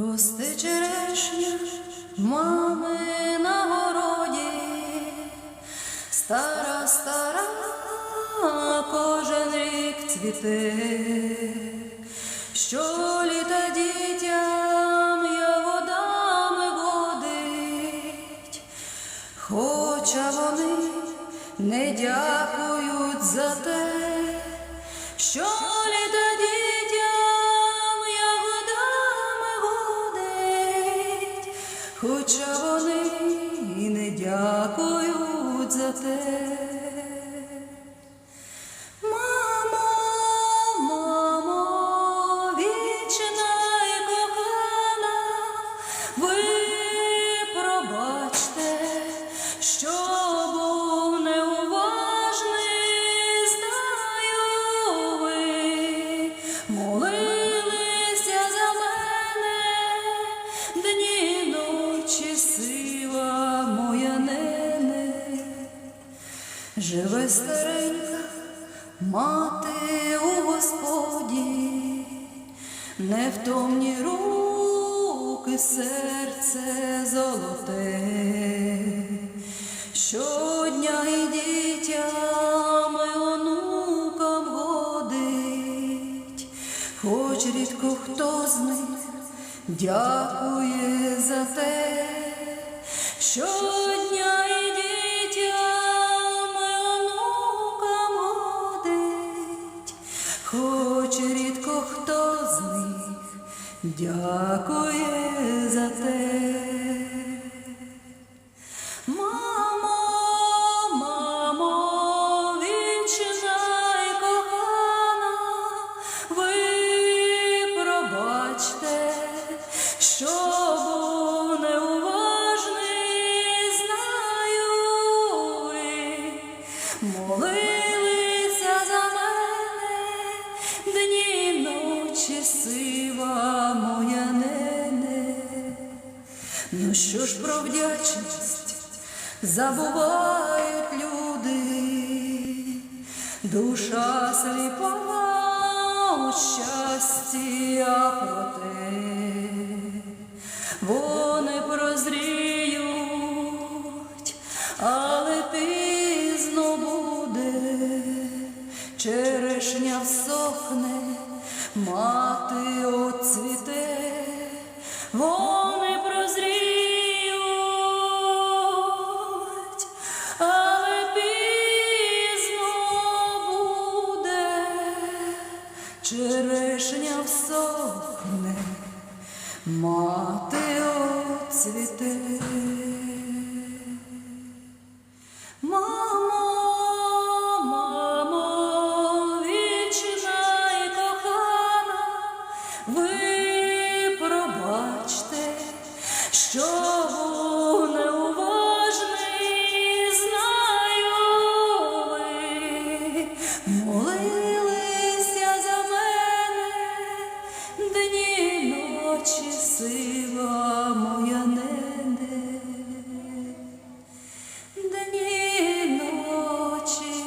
Росте черешня мами на городі, стара, стара, кожен рік цвіте, що літа дітям ягодами водить, хоча вони не дякують за те, що літа хоча вони і не дякують за те. Живе старенька мати у Господі, невтомні руки, серце золоте, щодня і дітям і онукам годить, хоч рідко хто з них дякує за те, щодня дякує за те. Мамо, мамо, вічна й кохана, ви пробачте, що був неуважний, знаю сива моя нене. Ну що ж про вдячність забувають люди, душа сліпа у щасті, а проте вони прозріють, але пізно буде, черешня всохне, мати оцвіте, вони прозріють, але пізно буде, черешня всохне, мати оцвіте. ви пробачте, що був неуважний, знаю ви, молилися за мене дні ночі сила моя неде. Дні ночі.